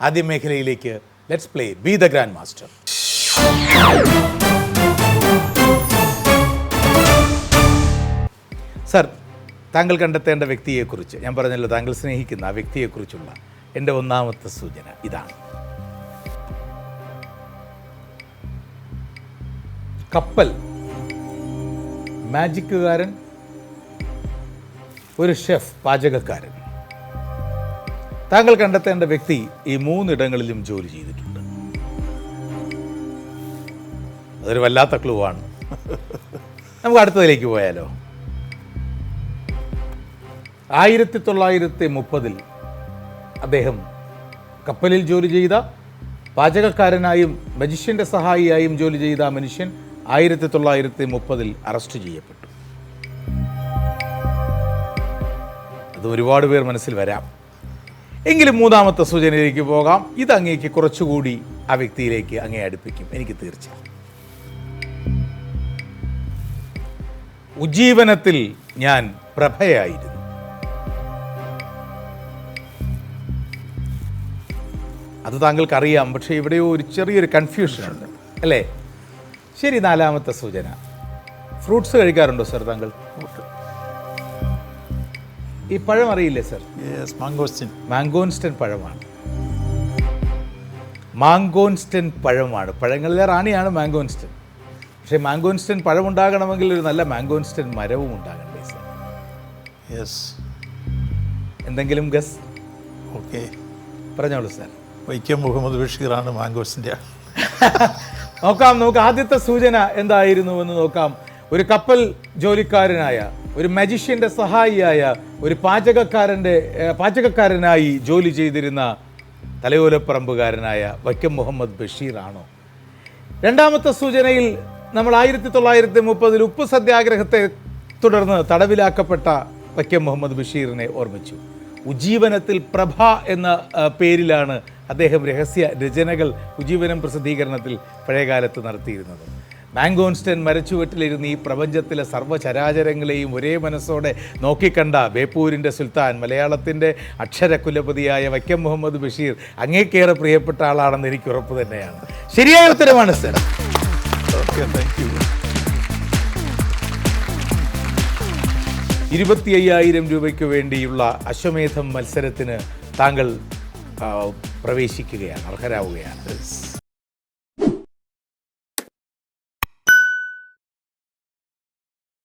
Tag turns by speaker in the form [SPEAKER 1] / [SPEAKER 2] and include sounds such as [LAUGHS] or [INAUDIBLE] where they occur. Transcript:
[SPEAKER 1] ആദ്യ മേഖലയിലേക്ക് let's play be the grand master sir താങ്കൾ കണ്ടെത്തേണ്ട വ്യക്തിയെക്കുറിച്ച് ഞാൻ പറഞ്ഞല്ലോ താങ്കൾ സ്നേഹിക്കുന്ന ആ വ്യക്തിയെക്കുറിച്ചുള്ള എന്റെ ഒന്നാമത്തെ സൂചന ഇതാണ്. കപ്പൽ മാജിക്കുകാരൻ ഒരു ഷെഫ് പാചകക്കാരൻ. താങ്കൾ കണ്ടെത്തേണ്ട വ്യക്തി ഈ മൂന്നിടങ്ങളിലും ജോലി ചെയ്തിട്ടുണ്ട്. അതൊരു വല്ലാത്ത ക്ലൂ ആണ്. നമുക്ക് അടുത്തതിലേക്ക് പോയാലോ? ആയിരത്തി തൊള്ളായിരത്തി മുപ്പതിൽ അദ്ദേഹം കപ്പലിൽ ജോലി ചെയ്ത പാചകക്കാരനായും മജിഷ്യന്റെ സഹായിയായും ജോലി ചെയ്ത മനുഷ്യൻ ആയിരത്തി തൊള്ളായിരത്തി മുപ്പതിൽ അറസ്റ്റ് ചെയ്യപ്പെട്ടു. അത് ഒരുപാട് പേർ മനസ്സിൽ വരാം. എങ്കിലും മൂന്നാമത്തെ സൂചനയിലേക്ക് പോകാം. ഇത് അങ്ങേക്ക് കുറച്ചുകൂടി ആ വ്യക്തിയിലേക്ക് അങ്ങേ അടുപ്പിക്കും. എനിക്ക് തീർച്ച ഉജ്ജീവനത്തിൽ ഞാൻ പ്രഭയായിരുന്നു. അത് താങ്കൾക്ക് അറിയാം പക്ഷേ ഇവിടെയോ ഒരു ചെറിയൊരു കൺഫ്യൂഷൻ ഉണ്ട് അല്ലേ? ശരി നാലാമത്തെ സൂചന. ഫ്രൂട്ട്സ് കഴിക്കാറുണ്ടോ സർ താങ്കൾ? ഈ പഴം അറിയില്ലേ സർ?
[SPEAKER 2] മാങ്കോസ്റ്റിൻ
[SPEAKER 1] മാങ്കോൻസ്റ്റൻ പഴമാണ്. മാങ്കോൻസ്റ്റൻ പഴമാണ്. പഴങ്ങളിലെ റാണിയാണ് മാങ്കോൻസ്റ്റൻ പക്ഷേ മാങ്കോൻസ്റ്റൻ പഴം ഉണ്ടാകണമെങ്കിൽ ഒരു നല്ല മാങ്കോൻസ്റ്റൻ മരവും ഉണ്ടാകണ്ടേ സർ?
[SPEAKER 2] യെസ്
[SPEAKER 1] എന്തെങ്കിലും ഗസ്
[SPEAKER 2] ഓക്കെ
[SPEAKER 1] പറഞ്ഞോളൂ സർ.
[SPEAKER 2] വൈക്കം മുഹമ്മദ് ബഷീറാണ് മാങ്കോസിന്റെ [LAUGHS]
[SPEAKER 1] നോക്കാം നമുക്ക് ആദ്യത്തെ സൂചന എന്തായിരുന്നു എന്ന് നോക്കാം. ഒരു കപ്പൽ ജോലിക്കാരനായ ഒരു മജിഷ്യന്റെ സഹായിയായ ഒരു പാചകക്കാരന്റെ പാചകക്കാരനായി ജോലി ചെയ്തിരുന്ന തലയോലപ്പറമ്പുകാരനായ വൈക്കം മുഹമ്മദ് ബഷീറാണോ? രണ്ടാമത്തെ സൂചനയിൽ നമ്മൾ ആയിരത്തി തൊള്ളായിരത്തി മുപ്പതിൽ ഉപ്പ് സത്യാഗ്രഹത്തെ തുടർന്ന് തടവിലാക്കപ്പെട്ട വൈക്കം മുഹമ്മദ് ബഷീറിനെ ഓർമ്മിച്ചു. ഉജ്ജീവനത്തിൽ പ്രഭ എന്ന പേരിലാണ് അദ്ദേഹം രഹസ്യ രചനകൾ ഉജ്ജീവനം പ്രസിദ്ധീകരണത്തിൽ പഴയകാലത്ത് നടത്തിയിരുന്നത്. മാങ്കോൺസ്റ്റൺ മരച്ചുവട്ടിലിരുന്ന് ഈ പ്രപഞ്ചത്തിലെ സർവചരാചരങ്ങളെയും ഒരേ മനസ്സോടെ നോക്കിക്കണ്ട ബേപ്പൂരിന്റെ സുൽത്താൻ മലയാളത്തിന്റെ അക്ഷരകുലപതിയായ വൈക്കം മുഹമ്മദ് ബഷീർ അങ്ങേക്കേറെ പ്രിയപ്പെട്ട ആളാണെന്ന് എനിക്ക് ഉറപ്പ് തന്നെയാണ്. ശരിയായ ഉത്തരമാണ് സർ. ഇരുപത്തി അയ്യായിരം രൂപയ്ക്ക് വേണ്ടിയുള്ള അശ്വമേധം മത്സരത്തിന് താങ്കൾ പ്രവേശിക്കുകയാണ് അർഹരാവുകയാണ്.